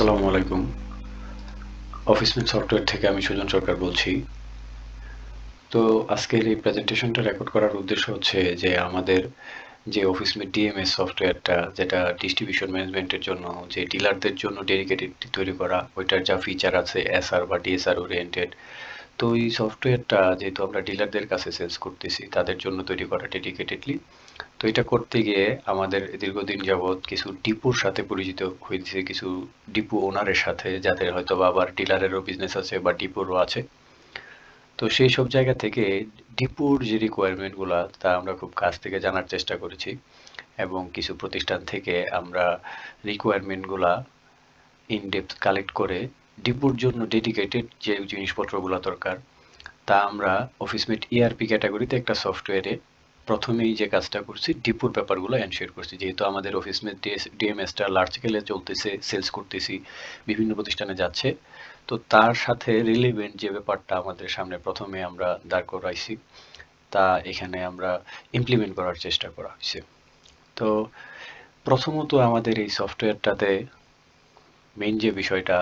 আসসালামু আলাইকুম। Office অফিসমেট software থেকে আমি সুজন সরকার বলছি। তো আজকের এই প্রেজেন্টেশনটা রেকর্ড করার উদ্দেশ্য হচ্ছে যে আমাদের যে অফিস অফিসমেট ডিএমএস সফটওয়্যারটা যেটা ডিস্ট্রিবিউশন ম্যানেজমেন্টের জন্য, যে ডিলারদের জন্য ডেডিকেটেড তৈরি করা, ওইটার যা ফিচার আছে এসআর বা ডিএসআর ওরিয়েন্টেড তো এই সফটওয়্যারটা যেহেতু আমরা ডিলারদের কাছে সেলস করতেছি, তাদের জন্য তৈরি করা ডেডিকেটেডলি তো এটা করতে গিয়ে আমাদের দীর্ঘদিন যাবৎ কিছু ডিপুর সাথে পরিচিত হয়েছে, কিছু ডিপু ওনারের সাথে, যাদের হয়তো বা আবার ডিলারেরও বিজনেস আছে বা ডিপুরও আছে। তো সেই সব জায়গা থেকে ডিপুর যে রিকোয়ারমেন্টগুলো তা আমরা খুব কাছ থেকে জানার চেষ্টা করেছি এবং কিছু প্রতিষ্ঠান থেকে আমরা রিকোয়ারমেন্টগুলা ইনডেপথ কালেক্ট করে ডিপুর জন্য ডেডিকেটেড যে জিনিসপত্রগুলো দরকার, তা আমরা অফিস অফিসমেট ইআরপি ক্যাটাগরিতে একটা সফটওয়্যারে প্রথমেই যে কাজটা করছি, ডিপুর ব্যাপারগুলো এনশিওর করছি। যেহেতু আমাদের অফিসমেট ডিএমএসটা লার্জ স্কেলে চলতেছে সেলস করতেছি, বিভিন্ন প্রতিষ্ঠানে যাচ্ছে, তো তার সাথে রিলেভেন্ট যে ব্যাপারটা আমাদের সামনে প্রথমে আমরা দাঁড় করাইছি, তা এখানে আমরা ইমপ্লিমেন্ট করার চেষ্টা করা হয়েছে তো প্রথমত আমাদের এই সফটওয়্যারটাতে মেইন যে বিষয়টা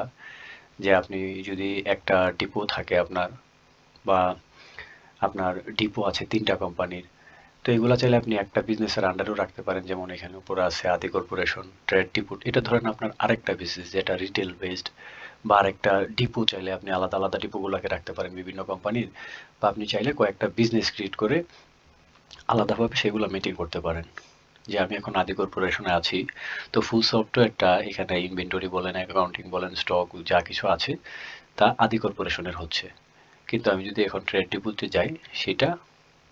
যে আপনি যদি একটা ডিপো থাকে আপনার বা আপনার ডিপো আছে তিনটা কোম্পানির তো এগুলো চাইলে আপনি একটা বিজনেসের আন্ডারও রাখতে পারেন। যেমন এখানে উপরে আছে আদি কর্পোরেশন ট্রেড ডিপুট এটা ধরেন আপনার আরেকটা বিজনেস যেটা রিটেল বেসড বা আরেকটা ডিপো চাইলে আপনি আলাদা আলাদা ডিপোগুলোকে রাখতে পারেন বিভিন্ন কোম্পানির বা আপনি চাইলে কয়েকটা বিজনেস ক্রিয়েট করে আলাদাভাবে সেগুলো মিটিং করতে পারেন। যে আমি এখন আদি কর্পোরেশনে আছি। তো ফুল সফটওয়্যারটা এখানে ইনভেন্টরি বলেন অ্যাকাউন্টিং বলেন স্টক যা কিছু আছে, তা আদি কর্পোরেশনের হচ্ছে। কিন্তু আমি যদি এখন ট্রেড ডিপুতে যাই, সেটা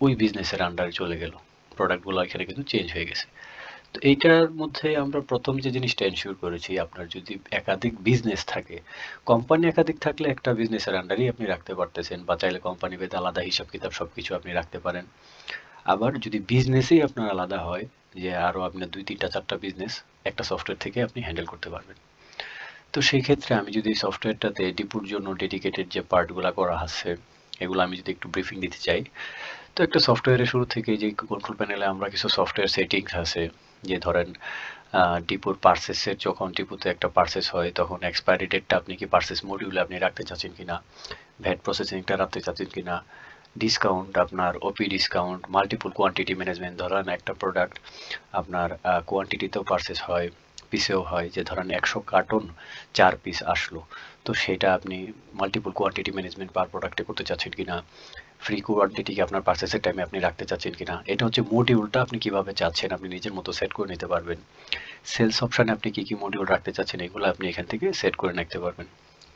ওই বিজনেসের আন্ডারে চলে গেল। প্রোডাক্টগুলো এখানে কিন্তু চেঞ্জ হয়ে গেছে। তো এইটার মধ্যে আমরা প্রথম যে জিনিসটা এনশিওর করেছি, আপনার যদি একাধিক বিজনেস থাকে কোম্পানি একাধিক থাকলে একটা বিজনেসের আন্ডারই আপনি রাখতে পারতেছেন, বা চাইলে কোম্পানি ভেদে আলাদা হিসাব কিতাব সব কিছু আপনি রাখতে পারেন। আবার যদি বিজনেসেই আপনার আলাদা হয় যে আরও আপনার দুই তিনটা, চারটা বিজনেস একটা সফটওয়্যার থেকে আপনি হ্যান্ডেল করতে পারবেন। তো সেই ক্ষেত্রে আমি যদি সফটওয়্যারটাতে ডিপুর জন্য ডেডিকেটেড যে পার্টগুলো করা আছে, এগুলো আমি যদি একটু ব্রিফিং দিতে চাই, তো একটা সফটওয়্যারের শুরু থেকে যে কন্ট্রোল প্যানেলে আমরা কিছু সফটওয়্যার সেটিংস আছে, যে ধরেন ডিপুর পার্সেসের যখন ডিপুতে একটা পার্সেস হয়, তখন এক্সপায়ারি ডেটটা আপনি কি পার্সেস মডিউলে আপনি রাখতে চাচ্ছেন কিনা ভ্যাট প্রসেসিংটা রাখতে চাচ্ছেন কিনা ডিসকাউন্ট আপনার OP discount multiple quantity management ধরেন একটা প্রোডাক্ট আপনার কোয়ান্টিটিতেও পার্সেস হয় পিসেও হয়, যে ধরেন একশো কার্টন চার পিস আসলো। তো সেটা আপনি মাল্টিপল কোয়ান্টিটি ম্যানেজমেন্ট পার প্রোডাক্টে করতে চাচ্ছেন কিনা ফ্রি কোয়ান্টিটিকে আপনার পার্সেসের টাইমে আপনি রাখতে চাচ্ছেন কিনা, এটা হচ্ছে মডিউলটা আপনি কীভাবে চাচ্ছেন, আপনি নিজের মতো সেট করে নিতে পারবেন। সেলস অপশানে আপনি কি কি মডিউল রাখতে চাচ্ছেন, এগুলো আপনি এখান থেকে সেট করে নিতে পারবেন।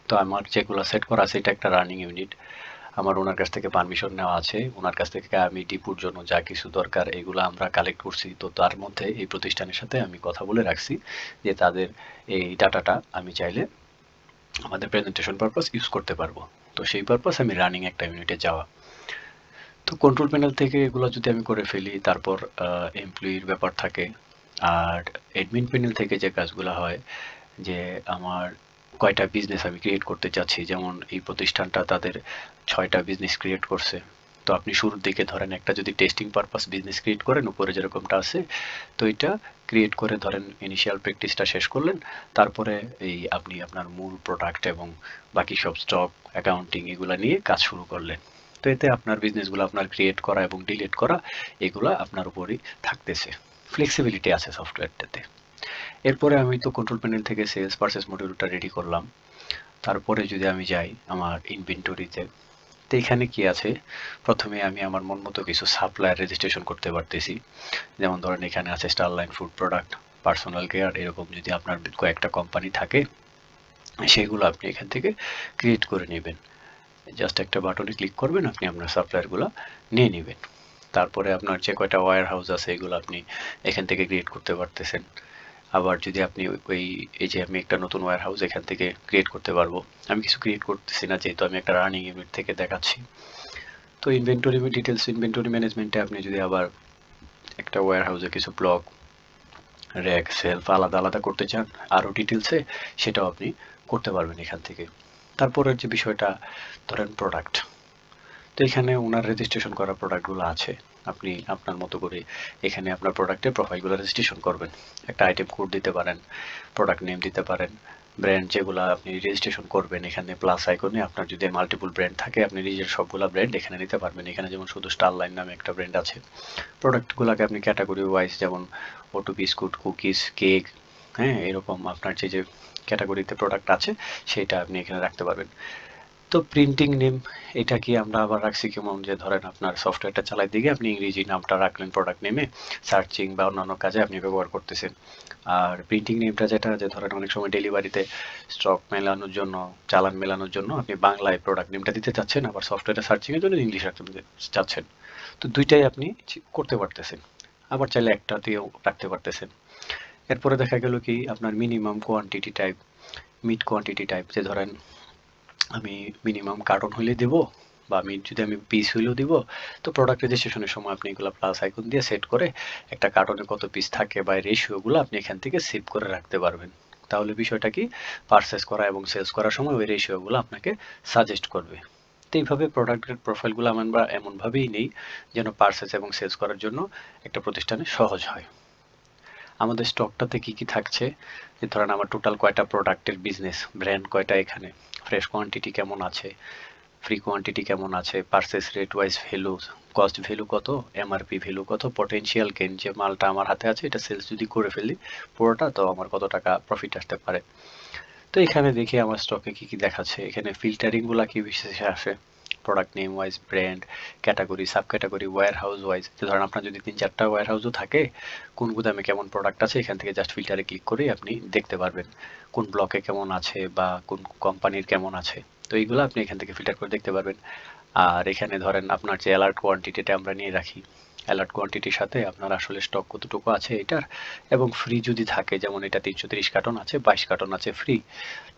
তো আমার যেগুলো সেট করা আছে, এটা একটা রানিং ইউনিট আমার ওনার কাছ থেকে পারমিশন নেওয়া আছে। ওনার কাছ থেকে আমি ডিপুর জন্য যা কিছু দরকার, এগুলো আমরা কালেক্ট করছি। তো তার মধ্যে এই প্রতিষ্ঠানের সাথে আমি কথা বলে রাখছি যে তাদের এই ডাটাটা আমি চাইলে আমাদের প্রেজেন্টেশন পারপাস ইউজ করতে পারব। তো সেই পারপাস আমি রানিং একটা ইউনিটে যাওয়া। তো কন্ট্রোল প্যানেল থেকে এগুলো যদি আমি করে ফেলি, তারপর এমপ্লয়ির ব্যাপার থাকে। আর অ্যাডমিন প্যানেল থেকে যে কাজগুলো হয়, যে আমার কয়টা বিজনেস আমি ক্রিয়েট করতে চাচ্ছি? যেমন এই প্রতিষ্ঠানটা তাদের ছয়টা বিজনেস ক্রিয়েট করছে। তো আপনি শুরুর দিকে ধরেন একটা যদি টেস্টিং পারপাস বিজনেস ক্রিয়েট করেন, উপরে যেরকমটা আছে, তো এটা ক্রিয়েট করে ধরেন ইনিশিয়াল প্র্যাকটিসটা শেষ করলেন। তারপরে এই আপনি আপনার মূল প্রোডাক্ট এবং বাকি সব স্টক অ্যাকাউন্টিং এগুলো নিয়ে কাজ শুরু করলেন। তো এতে আপনার বিজনেসগুলো আপনার ক্রিয়েট করা এবং ডিলিট করা, এগুলো আপনার উপরই থাকতেছে। ফ্লেক্সিবিলিটি আছে সফটওয়্যারটাতে এরপরে আমি তো কন্ট্রোল প্যানেল থেকে সেলস পারচেস মডিউলটা রেডি করলাম। তারপরে যদি আমি যাই আমার ইনভেন্টরিতে তো এখানে কি আছে? প্রথমে আমি আমার মন মতো কিছু সাপ্লায়ার রেজিস্ট্রেশন করতে পারতেছি। যেমন ধরেন এখানে আছে Starline food product personal care এরকম যদি আপনার কয়েকটা কোম্পানি থাকে, সেগুলো আপনি এখান থেকে ক্রিয়েট করে নেবেন। জাস্ট একটা বাটনে ক্লিক করবেন, আপনি আপনার সাপ্লায়ারগুলো নিয়ে নেবেন। তারপরে আপনার যে কয়টা ওয়্যার হাউস আছে, এগুলো আপনি এখান থেকে ক্রিয়েট করতে পারতেছেন। আবার যদি আপনি ওই এই যে আমি একটা নতুন ওয়ার হাউস এখান থেকে ক্রিয়েট করতে পারব, আমি কিছু ক্রিয়েট করতেছি না, যেহেতু আমি একটা রানিং ইউনিট থেকে দেখাচ্ছি। তো ইনভেন্টরি ডিটেলস ইনভেন্টরি ম্যানেজমেন্টে আপনি যদি আবার একটা ওয়ার হাউসে কিছু ব্লক র্যাক সেলফ আলাদা আলাদা করতে চান, আরও ডিটেলসে সেটাও আপনি করতে পারবেন এখান থেকে। তারপরের যে বিষয়টা, ধরেন প্রোডাক্ট তো এখানে ওনার রেজিস্ট্রেশন করা প্রোডাক্টগুলো আছে। আপনি আপনার মতো করে এখানে আপনার প্রোডাক্টের প্রোফাইলগুলো রেজিস্ট্রেশন করবেন। একটা আইটেম কোড দিতে পারেন প্রোডাক্ট নেম দিতে পারেন ব্র্যান্ড যেগুলো আপনি রেজিস্ট্রেশন করবেন এখানে প্লাস আইকনে আপনার যদি মাল্টিপল ব্র্যান্ড থাকে, আপনি নিজের সবগুলো ব্র্যান্ড এখানে নিতে পারবেন। এখানে যেমন শুধু স্টার লাইন নামে একটা ব্র্যান্ড আছে। প্রোডাক্টগুলোকে আপনি ক্যাটাগরি ওয়াইজ যেমন ওটু বিস্কুট কুকিজ কেক হ্যাঁ এরকম আপনার যে যে ক্যাটাগরিতে প্রোডাক্ট আছে, সেটা আপনি এখানে রাখতে পারবেন। তো প্রিন্টিং নেম এটা কি আমরা আবার রাখছি কেমন যে ধরেন আপনার সফটওয়্যারটা চালাই দিকে আপনি ইংরেজি নামটা রাখলেন প্রোডাক্ট নেমে সার্চিং বা অন্যান্য কাজে আপনি ব্যবহার করতেছেন। আর প্রিন্টিং নেমটা যেটা, যে ধরেন অনেক সময় ডেলিভারিতে স্টক মেলানোর জন্য, চালান মেলানোর জন্য আপনি বাংলায় প্রোডাক্ট নেমটা দিতে চাচ্ছেন, আবার সফটওয়্যারে সার্চিংয়ের জন্য ইংলিশ রাখতে চাচ্ছেন। তো দুইটাই আপনি করতে পারতেছেন। আবার চাইলে একটা দিয়েও রাখতে পারতেছেন। এরপরে দেখা গেল কি, আপনার minimum quantity type mid quantity type যে ধরেন আমি মিনিমাম কার্টন হইলে দেবো বা আমি যদি আমি পিস হইলেও দিব। তো প্রোডাক্ট রেজিস্ট্রেশনের সময় আপনি এগুলো প্লাস আইকন দিয়ে সেট করে একটা কার্টনে কত পিস থাকে বা রেশিওগুলো আপনি এখান থেকে সেভ করে রাখতে পারবেন। তাহলে বিষয়টা কি? পারচেস করা এবং সেলস করার সময় ওই রেশিওগুলো আপনাকে সাজেস্ট করবে। তো এইভাবে প্রোডাক্টের প্রোফাইলগুলো আমরা এমনভাবেই নেই যেন পারচেস এবং সেলস করার জন্য একটা প্রতিষ্ঠানে সহজ হয়। আমাদের স্টকটাতে কি কি থাকছে? যে ধরেন আমার টোটাল কয়টা প্রোডাক্টের বিজনেস ব্র্যান্ড কয়টা এখানে? ফ্রেশ কোয়ান্টিটি কেমন আছে? ফ্রি কোয়ান্টিটি কেমন আছে? Purchase rate wise value cost value কত? এমআরপি ভ্যালু কত? পটেনশিয়াল গেন যে মালটা আমার হাতে আছে, এটা সেলস যদি করে ফেলি পুরোটা, তো আমার কত টাকা প্রফিট আসতে পারে? তো এখানে দেখি আমার স্টকে কি কি দেখাচ্ছে। এখানে ফিল্টারিংগুলো কি বিশেষে আসে? Product name wise brand category sub category warehouse wise ধরেন আপনার যদি তিন চারটা ওয়্যার হাউসও থাকে, কোন গুদামে কেমন প্রোডাক্ট আছে, এখান থেকে জাস্ট ফিল্টারে ক্লিক করে আপনি দেখতে পারবেন কোন ব্লকে কেমন আছে বা কোন কোম্পানির কেমন আছে। তো এইগুলো আপনি এখান থেকে ফিল্টার করে দেখতে পারবেন। আর এখানে ধরেন আপনার যে অ্যালার্ট কোয়ান্টিটিটা আমরা নিয়ে রাখি অ্যালার্ট কোয়ান্টিটির সাথে আপনার আসলে স্টক কতটুকু আছে এটার এবং ফ্রি যদি থাকে, যেমন এটা তিনশো তিরিশ কার্টন আছে, বাইশ কার্টন আছে ফ্রি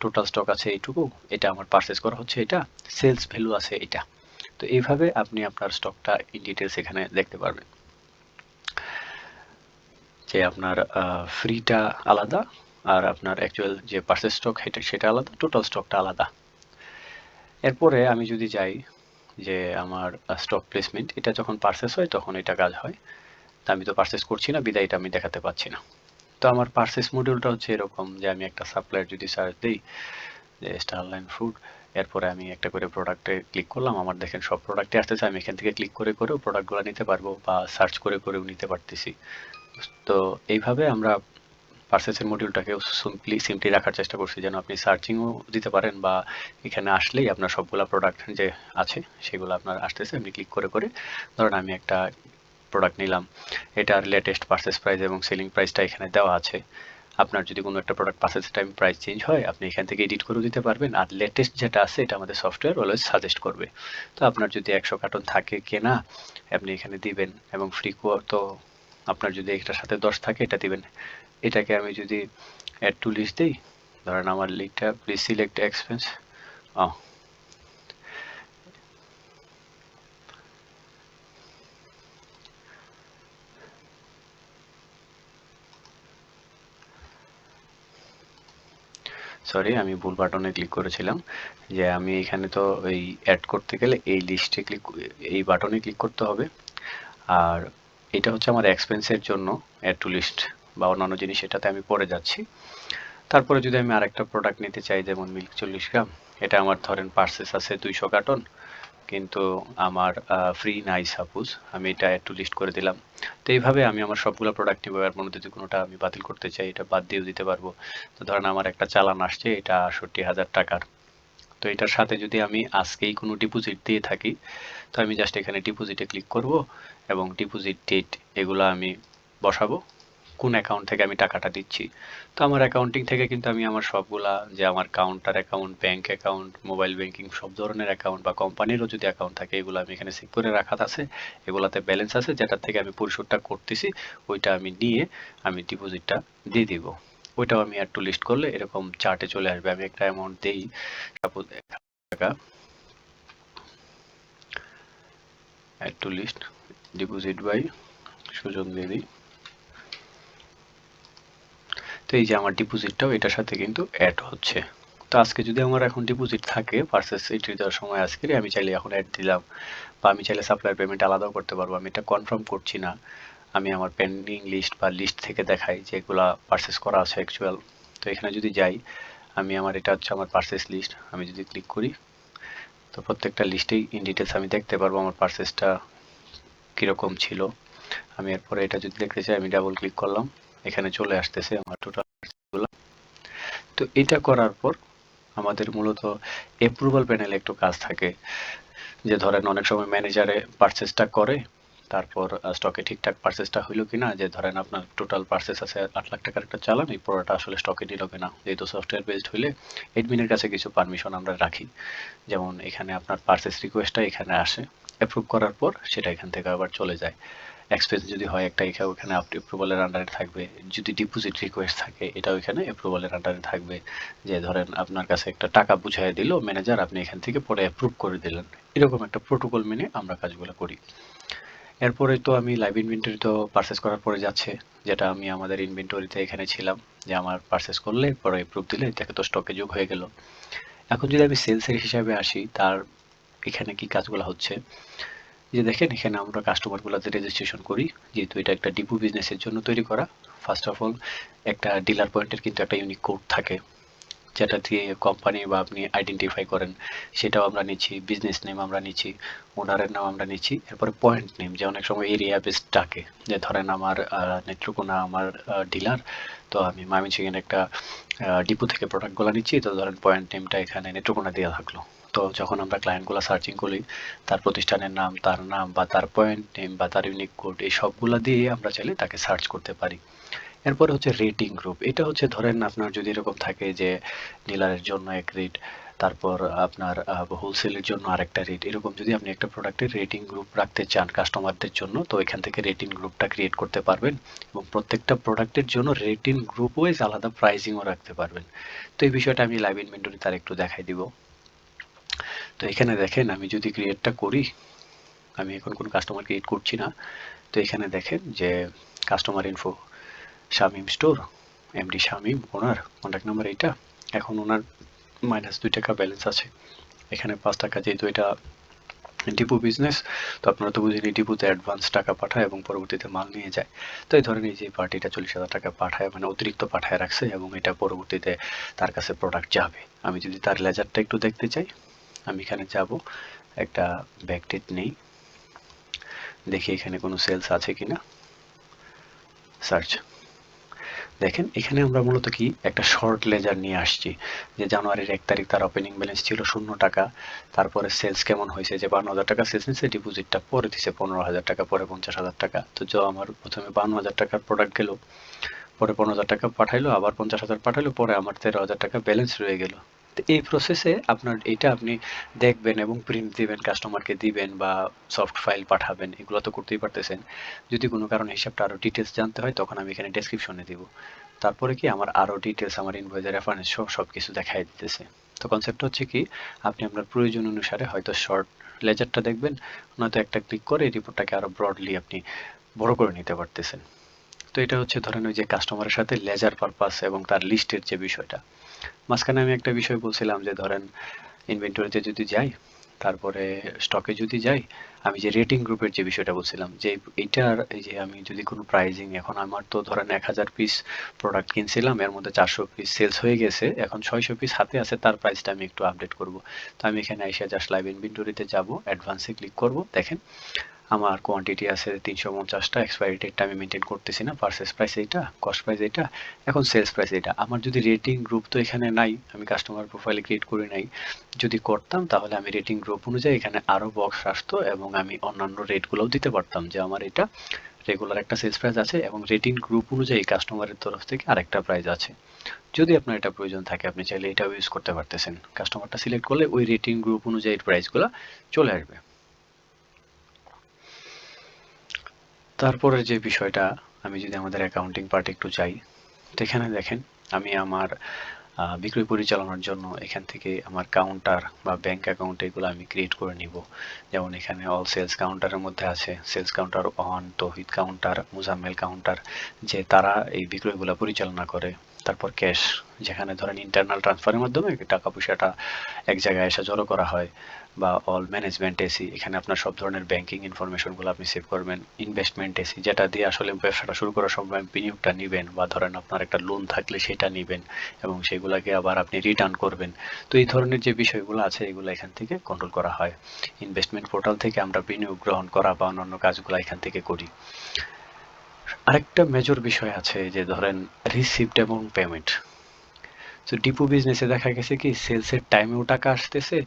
টোটাল স্টক আছে এইটুকু, এটা আমার পারচেস করা হচ্ছে এটা সেলস ভ্যালু আছে এটা। তো এইভাবে আপনি আপনার স্টকটা ইন ডিটেলস এখানে দেখতে পারবেন। যে আপনার ফ্রিটা আলাদা আর আপনার অ্যাকচুয়াল যে পার্সেস স্টক সেটা সেটা আলাদা টোটাল স্টকটা আলাদা। এরপরে আমি যদি যাই যে আমার স্টক প্লেসমেন্ট এটা যখন পারচেস হয় তখন এটা কাজ হয়। তা আমি তো পারচেস করছি না বিদায় এটা আমি দেখাতে পাচ্ছি না। তো আমার পারচেস মডিউলটা হচ্ছে এরকম যে আমি একটা সাপ্লায়ার যদি সার্চ দিই, যে স্টারলাইন ফুড এরপরে আমি একটা করে প্রোডাক্টে ক্লিক করলাম, আমার দেখেন সব প্রোডাক্টে আসতেছে, আমি এখান থেকে ক্লিক করে, করেও প্রোডাক্টগুলো নিতে পারব বা সার্চ করে, করেও নিতে পারতেছি। তো এইভাবে আমরা পার্সেসের মডিউলটাকেও সিম্পলি সিম্পলি রাখার চেষ্টা করছি যেন আপনি সার্চিংও দিতে পারেন বা এখানে আসলেই আপনার সবগুলা প্রোডাক্ট যে আছে সেগুলো আপনার আসতেছে, আপনি ক্লিক করে করে ধরুন আমি একটা প্রোডাক্ট নিলাম। এটার লেটেস্ট পার্সেস প্রাইস এবং সেলিং প্রাইসটা এখানে দেওয়া আছে। আপনার যদি কোনো একটা product purchase time price change হয়, আপনি এখান থেকে এডিট করে দিতে পারবেন। আর লেটেস্ট যেটা আছে, এটা আমাদের সফটওয়্যার অলওয়েজ সাজেস্ট করবে। তো আপনার যদি একশো কার্টন থাকে কেনা, আপনি এখানে দিবেন এবং ফ্রি তো আপনার যদি এটার সাথে দশ থাকে, এটা দিবেন। এটাকে আমি যদি অ্যাড টু লিস্ট দিই, ধরেন আমার লিখটা প্লিজ সিলেক্ট এক্সপেন্স ও সরি আমি ভুল বাটনে ক্লিক করেছিলাম, যে আমি এখানে তো এই অ্যাড করতে গেলে এই লিস্টে ক্লিক এই বাটনে ক্লিক করতে হবে। আর এটা হচ্ছে আমার এক্সপেন্সের জন্য অ্যাড টু লিস্ট বা অন্যান্য জিনিস এটাতে আমি পরে যাচ্ছি। তারপরে যদি আমি আরেকটা প্রোডাক্ট নিতে চাই, যেমন মিল্ক চল্লিশ গ্রাম এটা আমার ধরেন পার্সেস আছে দুইশো কার্টন কিন্তু আমার ফ্রি নাই সাপোজ আমি এটা একটু লিস্ট করে দিলাম। তো এইভাবে আমি আমার সবগুলো প্রোডাক্ট নিব, এর মধ্যে যদি কোনোটা আমি বাতিল করতে চাই, এটা বাদ দিয়েও দিতে পারব। তো ধরেন আমার একটা চালান আসছে, এটা আষট্টি হাজার টাকার। তো এটার সাথে যদি আমি আজকেই কোনো ডিপোজিট দিয়ে থাকি, তো আমি জাস্ট এখানে ডিপোজিটে ক্লিক করব এবং ডিপোজিট ডেট এগুলো আমি বসাবো। কোন অ্যাকাউন্ট থেকে আমি টাকাটা দিচ্ছি। তো আমার অ্যাকাউন্টিং থেকে কিন্তু আমি আমার সবগুলা, যে আমার counter account bank account mobile banking সব ধরনের অ্যাকাউন্ট বা কোম্পানিরও যদি অ্যাকাউন্ট থাকে, এগুলো আমি এখানে সেভ করে রাখা আছে। এগুলাতে ব্যালেন্স আছে, যেটার থেকে আমি পরিশোধটা করতেছি, ওইটা আমি নিয়ে আমি ডিপোজিটটা দিয়ে দিব। ওইটাও আমি একটু লিস্ট করলে এরকম চার্টে চলে আসবে। আমি একটা অ্যামাউন্ট দিই সাপোজ টাকা। To list deposit by Sujan দিয়ে এই যে আমার ডিপোজিটটাও এটার সাথে কিন্তু অ্যাড হচ্ছে। তো আজকে যদি আমার এখন ডিপোজিট থাকে পার্সেস এন্ট্রি দেওয়ার সময় আজকে, আমি চাইলে এখন অ্যাড দিলাম বা আমি চাইলে সাপ্লাই পেমেন্ট আলাদাও করতে পারব। আমি এটা কনফার্ম করছি না। আমি আমার পেন্ডিং লিস্ট বা লিস্ট থেকে দেখাই যেগুলা পার্সেস করা আছে অ্যাকচুয়াল তো এখানে যদি যাই, আমি আমার এটা হচ্ছে আমার পার্সেস লিস্ট আমি যদি ক্লিক করি, তো প্রত্যেকটা লিস্টেই ইন ডিটেলস আমি দেখতে পারব আমার পার্সেসটা কীরকম ছিল। আমি এরপরে এটা যদি দেখতে চাই, আমি ডাবল ক্লিক করলাম। এখানে চলে আসতেছে আমার টোটাল তো এটা করার পর আমাদের মূলত অ্যাপ্রুভাল প্যানেলে একটু কাজ থাকে। যে ধরেন অনেক সময় ম্যানেজারে পারচেসটা করে, তারপর স্টকে ঠিকঠাক পারচেসটা হইল কিনা, যে ধরেন আপনার টোটাল পারচেস আছে আট লাখ টাকার একটা চালান, এই পুরোটা আসলে স্টকে নিল কিনা। যেহেতু সফটওয়্যার বেসড হইলে এডমিনের কাছে কিছু পারমিশন আমরা রাখি। যেমন এখানে আপনার পারচেস রিকোয়েস্টটা এখানে আসে। অ্যাপ্রুভ করার পর সেটা এখান থেকে আবার চলে যায়। এক্সপেন্স যদি হয় একটা, এখানে ওখানে আপনি অ্যাপ্রুভালের আন্ডারে থাকবে। যদি ডিপোজিট রিকোয়েস্ট থাকে, এটাও এখানে অ্যাপ্রুভালের আন্ডারে থাকবে। যে ধরেন আপনার কাছে একটা টাকা বুঝাই দিল ম্যানেজার আপনি এখান থেকে পরে অ্যাপ্রুভ করে দিলেন। এরকম একটা প্রোটোকল মেনে আমরা কাজগুলো করি। এরপরে তো আমি লাইভ ইনভেন্টরি তো পারচেস করার পরে যাচ্ছে, যেটা আমি আমাদের ইনভেন্টরিতে এখানে ছিলাম, যে আমার পারচেস করলে, পরে অ্যাপ্রুভ দিলে, এটাকে তো স্টকে যোগ হয়ে গেল। এখন যদি আমি সেলসের হিসাবে আসি, তার এখানে কি কাজগুলো হচ্ছে? যে দেখেন, এখানে আমরা কাস্টমারগুলোতে রেজিস্ট্রেশন করি। যেহেতু এটা একটা ডিপু বিজনেসের জন্য তৈরি করা ফার্স্ট অফ অল একটা ডিলার পয়েন্টের কিন্তু একটা ইউনিক কোড থাকে, যেটা দিয়ে কোম্পানি বা আপনি আইডেন্টিফাই করেন। সেটাও আমরা নিচ্ছি বিজনেস নেম আমরা নিচ্ছি ওনারের নাম আমরা নিচ্ছি, এরপরে পয়েন্ট নেম যে অনেক সময় এরিয়া বেস ডাকে যে ধরেন আমার নেত্রকোনা আমার ডিলার তো আমি ময়মনসিংহের একটা ডিপো থেকে প্রোডাক্টগুলো নিচ্ছি, তো ধরেন পয়েন্ট নেমটা এখানে নেত্রকোনা দেওয়া থাকল। তো যখন আমরা ক্লায়েন্টগুলো সার্চিং করি, তার প্রতিষ্ঠানের নাম, তার নাম বা তার পয়েন্ট নেম বা তার ইউনিক কোড এই সবগুলো দিয়ে আমরা চাইলে তাকে সার্চ করতে পারি। এরপরে হচ্ছে রেটিং গ্রুপ এটা হচ্ছে ধরেন আপনার যদি এরকম থাকে যে ডিলারের জন্য এক রেট তারপর আপনার হোলসেলের জন্য আরেকটা রেট এরকম যদি আপনি একটা প্রোডাক্টের রেটিং গ্রুপ রাখতে চান কাস্টমারদের জন্য, তো এখান থেকে রেটিং গ্রুপটা ক্রিয়েট করতে পারবেন এবং প্রত্যেকটা প্রোডাক্টের জন্য রেটিং গ্রুপ ওয়াইজ আলাদা প্রাইসিংও রাখতে পারবেন। তো এই বিষয়টা আমি লাইভ ইনভেন্টরি তার একটু দেখাই দিব। তো এখানে দেখেন, আমি যদি ক্রিয়েটটা করি, আমি এখন কোনো কাস্টমার ক্রিয়েট করছি না। তো এখানে দেখেন যে customer info Shamim store MD Shamim, ওনার কন্ট্যাক্ট নাম্বার এইটা। এখন ওনার মাইনাস দুই টাকা ব্যালেন্স আছে। এখানে পাঁচ টাকা যেহেতু এটা ডিপো বিজনেস তো আপনারা তো বুঝেন ডিপোতে অ্যাডভান্স টাকা পাঠায় এবং পরবর্তীতে মাল নিয়ে যায়। তো এই ধরেন এই যে পার্টিটা চল্লিশ হাজার টাকা পাঠায় মানে অতিরিক্ত পাঠায় রাখছে এবং এটা পরবর্তীতে তার কাছে প্রোডাক্ট যাবে। আমি যদি তার লেজারটা একটু দেখতে চাই। আমি এখানে যাব। একটা ব্যাকডেট নেই। দেখি এখানে কোনো সেলস আছে কিনা। সার্চ দেখেন, এখানে আমরা মূলত কি? একটা শর্ট লেজার নিয়ে আসছি। যে জানুয়ারির এক তারিখ তার ওপেনিং ব্যালেন্স ছিল শূন্য টাকা। তারপরে সেলস কেমন হয়েছে? যে বান্ন হাজার টাকা সেলস নিচ্ছে ডিপোজিটটা পরে দিছে পনেরো হাজার টাকা, পরে পঞ্চাশ হাজার টাকা। তো যে আমার প্রথমে বান্ন হাজার টাকার প্রোডাক্ট গেল, পরে পনেরো হাজার টাকা পাঠাইলো, আবার পঞ্চাশ হাজার পাঠাইলো, পরে আমার তেরো হাজার টাকা ব্যালেন্স রয়ে গেল। তো এই প্রসেসে আপনার এটা আপনি দেখবেন এবং প্রিন্ট দিবেন কাস্টমারকে দিবেন বা সফট ফাইল পাঠাবেন, এগুলো তো করতেই পারতেছেন। যদি কোনো কারণে হিসাবটা আরও ডিটেলস জানতে হয়, তখন আমি এখানে ডেসক্রিপশনে দিব। তারপরে কি আমার আরও ডিটেলস আমার ইনভয়েসের রেফারেন্স সব সব কিছু দেখাই দিতেছে। তো কনসেপ্ট হচ্ছে কি, আপনি আপনার প্রয়োজন অনুসারে হয়তো শর্ট লেজারটা দেখবেন, নয়তো একটা ক্লিক করে রিপোর্টটাকে আরও ব্রডলি আপনি বড় করে নিতে পারতেছেন। তো এটা হচ্ছে ধরেন ওই যে কাস্টমারের সাথে লেজার পারপাস এবং তার লিস্টের যে বিষয়টা। মাঝখানে আমি একটা বিষয় বলছিলাম যে ধরেন ইনভেন্টরিতে যদি যাই, তারপরে স্টকে যদি যাই, আমি যে রেটিং গ্রুপের যে বিষয়টা বলছিলাম, যে এইটার, এই যে আমি যদি কোনো প্রাইজিং এখন আমার তো ধরেন এক হাজার পিস প্রোডাক্ট কিনছিলাম, এর মধ্যে চারশো পিস সেলস হয়ে গেছে, এখন ছয়শো পিস হাতে আছে, তার প্রাইসটা আমি একটু আপডেট করব। তো আমি এখানে এসে জাস্ট লাইভ ইনভেন্টরিতে যাব অ্যাডভান্সে ক্লিক করব, দেখেন। আমার কোয়ান্টিটি আছে তিনশো পঞ্চাশটা এক্সপায়ারি ডেটটা আমি মেনটেন করতেছি না পারচেস প্রাইস এইটা কস্ট প্রাইস এইটা, এখন সেলস প্রাইস এইটা। আমার যদি রেটিং গ্রুপ তো এখানে নাই, আমি কাস্টমার প্রোফাইলে ক্রিয়েট করি নাই, যদি করতাম তাহলে আমি রেটিং গ্রুপ অনুযায়ী এখানে আরও বক্স আসতো এবং আমি অন্যান্য রেটগুলোও দিতে পারতাম, যে আমার এটা রেগুলার একটা সেলস প্রাইস আছে এবং রেটিং গ্রুপ অনুযায়ী কাস্টমারের তরফ থেকে আরেকটা প্রাইস আছে। যদি আপনার এটা প্রয়োজন থাকে, আপনি চাইলে এটাও ইউজ করতে পারতেছেন। কাস্টমারটা সিলেক্ট করলে ওই রেটিং গ্রুপ অনুযায়ী প্রাইসগুলো চলে আসবে। তারপরে যে বিষয়টা, আমি যদি আমাদের অ্যাকাউন্টিং পার্ট একটু চাই এখানে দেখেন, আমি আমার বিক্রয় পরিচালনার জন্য এখান থেকে আমার কাউন্টার বা ব্যাংক অ্যাকাউন্ট এগুলো আমি ক্রিয়েট করে নিব। যেমন এখানে অল সেলস কাউন্টারের মধ্যে আছে sales counter on Tohid counter Muzammel counter যে তারা এই বিক্রয়গুলো পরিচালনা করে। তারপর ক্যাশ যেখানে ধরেন ইন্টারনাল ট্রান্সফারের মাধ্যমে টাকা পয়সাটা এক জায়গায় এসে জড়ো করা হয়, বা অল ম্যানেজমেন্ট এসি এখানে আপনার সব ধরনের ব্যাংকিং ইনফরমেশনগুলো আপনি সেভ করবেন ইনভেস্টমেন্ট এসি যেটা দিয়ে আসলে ব্যবসাটা শুরু করার সময় বিনিয়োগটা নেবেন, বা ধরেন আপনার একটা লোন থাকলে সেটা নেবেন, এবং সেগুলোকে আবার আপনি রিটার্ন করবেন। তো এই ধরনের যে বিষয়গুলো আছে, এগুলো এখান থেকে কন্ট্রোল করা হয়। ইনভেস্টমেন্ট পোর্টাল থেকে আমরা বিনিয়োগ গ্রহণ করা বা অন্যান্য কাজগুলো এখান থেকে করি। আরেকটা মেজর বিষয় আছে, যে ধরেন রিসিপ্ট এবং পেমেন্ট তো ডিপো বিজনেসে দেখা গেছে কি সেলসের টাইমেও টাকা আসতেছে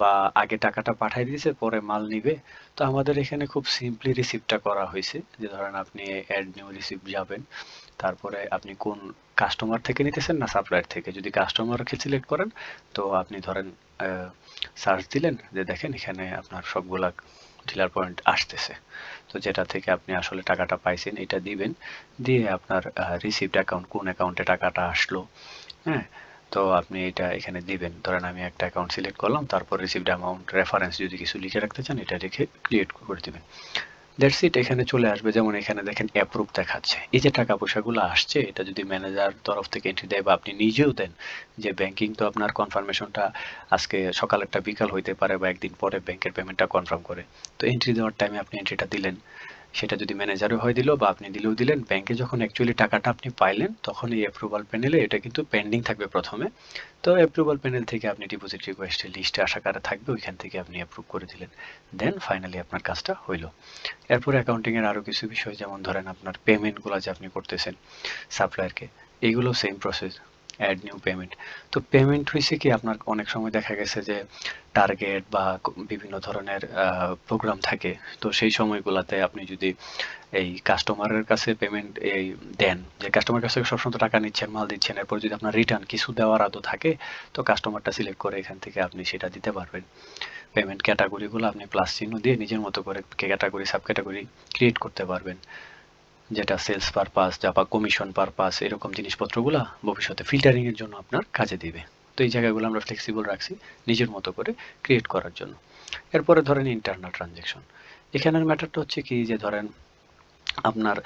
বা আগে টাকাটা পাঠাই দিয়েছে, পরে মাল নিবে। তো আমাদের এখানে খুব সিম্পলি রিসিপ্টটা করা হয়েছে, যে ধরেন আপনি অ্যাড নিউ রিসিপ্ট যাবেন, তারপরে আপনি কোন কাস্টমার থেকে নিতেছেন না সাপ্লায়ার থেকে। যদি কাস্টমারকে সিলেক্ট করেন, তো আপনি ধরেন সার্চ দিলেন, যে দেখেন এখানে আপনার সবগুলা ডিলার পয়েন্ট আসতেছে। তো যেটা থেকে আপনি আসলে টাকাটা পাইছেন, এটা দিবেন। দিয়ে আপনার রিসিপ্ট অ্যাকাউন্ট কোন অ্যাকাউন্টে টাকাটা আসলো হ্যাঁ? তো আপনি এটা এখানে দিবেন। ধরেন আমি একটা অ্যাকাউন্ট সিলেক্ট করলাম, তারপর রিসিভড অ্যামাউন্ট রেফারেন্স যদি কিছু লিখে রাখতে চান, এটা রেখে ক্রিয়েট করে দিবেন। দ্যাটস ইট এখানে চলে আসবে। যেমন এখানে দেখেন অ্যাপ্রুভ দেখাচ্ছে। এই যে টাকা পয়সাগুলো আসছে, এটা যদি ম্যানেজার তরফ থেকে এন্ট্রি দেয় বা আপনি নিজেও দেন, যে ব্যাংকিং তো আপনার কনফার্মেশনটা আজকে সকালেরটা বিকাল হইতে পারে বা একদিন পরে ব্যাংকের পেমেন্টটা কনফার্ম করে। তো এন্ট্রি দেওয়ার টাইমে আপনি এন্ট্রিটা দিলেন। সেটা যদি ম্যানেজারও হয় দিল বা আপনি দিলেও দিলেন ব্যাংকে যখন অ্যাকচুয়ালি টাকাটা আপনি পাইলেন, তখন এই অ্যাপ্রুভাল প্যানেলে এটা কিন্তু পেন্ডিং থাকবে প্রথমে। তো অ্যাপ্রুভাল প্যানেল থেকে আপনি ডিপোজিট রিকোয়েস্টের লিস্টে আশা কারে থাকবে, ওইখান থেকে আপনি অ্যাপ্রুভ করে দিলেন। দেন ফাইনালি আপনার কাজটা হইল। এরপর অ্যাকাউন্টিংয়ের আরও কিছু বিষয়, যেমন ধরেন আপনার পেমেন্টগুলো যে আপনি করতেছেন সাপ্লায়ারকে এইগুলো same process add new payment তো পেমেন্ট হয়েছে কি, আপনার অনেক সময় দেখা গেছে যে টার্গেট বা বিভিন্ন ধরনের প্রোগ্রাম থাকে। তো সেই সময়গুলোতে আপনি যদি এই কাস্টমারের কাছে পেমেন্ট এই দেন, যে কাস্টমার কাছে সবসময় টাকা নিচ্ছেন, মাল দিচ্ছেন, এরপর যদি আপনার রিটার্ন কিছু দেওয়ার আদৌ থাকে, তো কাস্টমারটা সিলেক্ট করে এখান থেকে আপনি সেটা দিতে পারবেন। পেমেন্ট ক্যাটাগরিগুলো আপনি প্লাস চিহ্ন দিয়ে নিজের মতো করে ক্যাটাগরি সাব ক্যাটাগরি ক্রিয়েট করতে পারবেন। যেটা সেলস পারপাস যা বা কমিশন পারপাস এরকম জিনিসপত্রগুলো ভবিষ্যতে ফিল্টারিং এর জন্য আপনার কাজে দিবে। তো এই জায়গাগুলো আমরা ফ্লেক্সিবল রাখছি নিজের মতো করে ক্রিয়েট করার জন্য। এরপরে ধরেন ইন্টারনাল ট্রানজ্যাকশন এখানের ম্যাটারটা হচ্ছে কি যে ধরেন আপনার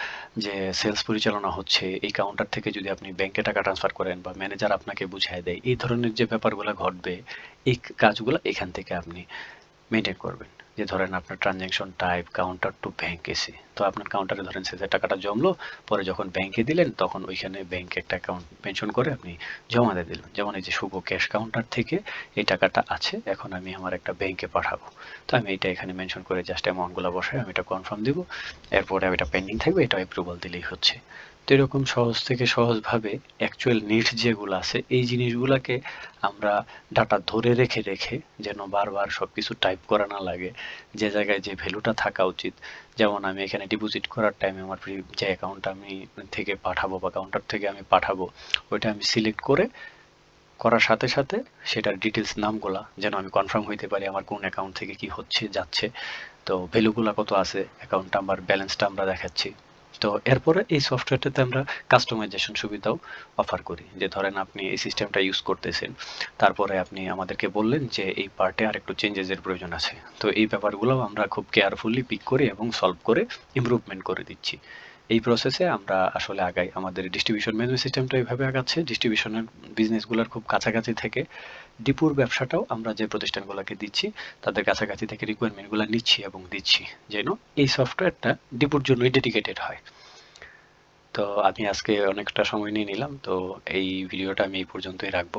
যে সেলস পরিচালনা হচ্ছে, এই কাউন্টার থেকে যদি আপনি ব্যাংকে টাকা ট্রান্সফার করেন বা ম্যানেজার আপনাকে বুঝায় দেয়, এই ধরনের যে ব্যাপারগুলো ঘটবে, এই কাজগুলো এখান থেকে আপনি মেনটেন করবেন। যে ধরেন আপনার transaction type counter to bank এসে তো আপনার কাউন্টারে ধরেন সে টাকাটা জমলো, পরে যখন ব্যাংকে দিলেন, তখন ওইখানে ব্যাংকে একটা অ্যাকাউন্ট মেনশন করে আপনি জমা দিয়ে দিলেন। যেমন এই যে শুভ ক্যাশ কাউন্টার থেকে এই টাকাটা আছে, এখন আমি আমার একটা ব্যাংকে পাঠাবো। তো আমি এটা এখানে মেনশন করে জাস্ট অ্যামাউন্টগুলো বসাই আমি এটা কনফার্ম দিব। এরপরে আমি এটা পেন্ডিং থাকবে, এটা অ্যাপ্রুভাল দিলেই হচ্ছে। তো এরকম সহজ থেকে সহজভাবে অ্যাকচুয়াল নিট যেগুলো আছে, এই জিনিসগুলোকে আমরা ডাটা ধরে রেখে রেখে যেন বারবার সব কিছু টাইপ করা না লাগে, যে জায়গায় যে ভ্যালুটা থাকা উচিত। যেমন আমি এখানে ডিপোজিট করার টাইমে আমার যে অ্যাকাউন্ট আমি থেকে পাঠাবো বা কাউন্টার থেকে আমি পাঠাবো, ওইটা আমি সিলেক্ট করে করার সাথে সাথে সেটার ডিটেলস নামগুলা যেন আমি কনফার্ম হইতে পারি আমার কোন অ্যাকাউন্ট থেকে কি হচ্ছে, যাচ্ছে। তো ভ্যালুগুলা কত আছে অ্যাকাউন্ট নাম্বার ব্যালেন্সটা আমরা দেখাচ্ছি। তো এরপরে এই সফটওয়্যারটাতে আমরা কাস্টমাইজেশন সুবিধাও অফার করি। যে ধরেন আপনি এই সিস্টেমটা ইউজ করতেছেন, তারপরে আপনি আমাদেরকে বললেন যে এই পার্টে আর একটু চেঞ্জেসের প্রয়োজন আছে। তো এই ব্যাপারগুলো আমরা খুব কেয়ারফুলি পিক করি এবং সলভ করে ইমপ্রুভমেন্ট করে দিচ্ছি। এই প্রসেসে আমরা আসলে আগাই। আমাদের ডিস্ট্রিবিউশন ম্যানেজমেন্ট সিস্টেমটা এইভাবে আগাচ্ছে। ডিস্ট্রিবিউশনের বিজনেসগুলোর খুব কাছাকাছি থেকে ডিপুর ব্যবসাটাও আমরা যে প্রতিষ্ঠানগুলোকে দিচ্ছি, তাদের কাছাকাছি থেকে রিকোয়ারমেন্টগুলো নিচ্ছি এবং দিচ্ছি যেন এই সফটওয়্যারটা ডিপুর জন্যই ডেডিকেটেড হয়। তো আমি আজকে অনেকটা সময় নিয়ে নিলাম, তো এই ভিডিওটা আমি এই পর্যন্তই রাখব।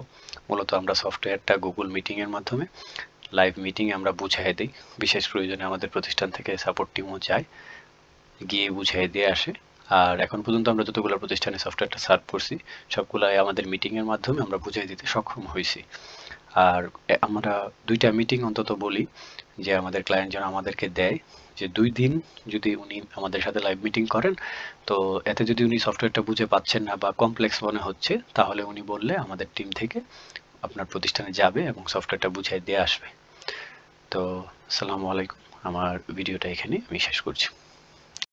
মূলত আমরা সফটওয়্যারটা গুগল মিটিংয়ের মাধ্যমে লাইভ মিটিংয়ে আমরা বুঝাই দিই। বিশেষ প্রয়োজনে আমাদের প্রতিষ্ঠান থেকে সাপোর্ট টিমও যায়, গিয়ে বুঝিয়ে দিয়ে আসে। আর এখন পর্যন্ত আমরা যতগুলো প্রতিষ্ঠানে সফটওয়্যারটা সার্ভ করছি, সবগুলাই আমাদের মিটিংয়ের মাধ্যমে আমরা বুঝিয়ে দিতে সক্ষম হয়েছি। আর আমরা দুইটা মিটিং অন্তত বলি, যে আমাদের ক্লায়েন্ট যেন আমাদেরকে দেয়, যে দুই দিন যদি উনি আমাদের সাথে লাইভ মিটিং করেন, তো এতে যদি উনি সফটওয়্যারটা বুঝে পাচ্ছেন না বা কমপ্লেক্স মনে হচ্ছে, তাহলে উনি বললে আমাদের টিম থেকে আপনার প্রতিষ্ঠানে যাবে এবং সফটওয়্যারটা বুঝিয়ে দিয়ে আসবে। তো, আসসালামু আলাইকুম। আমার ভিডিওটা এখানে আমি শেষ করছি।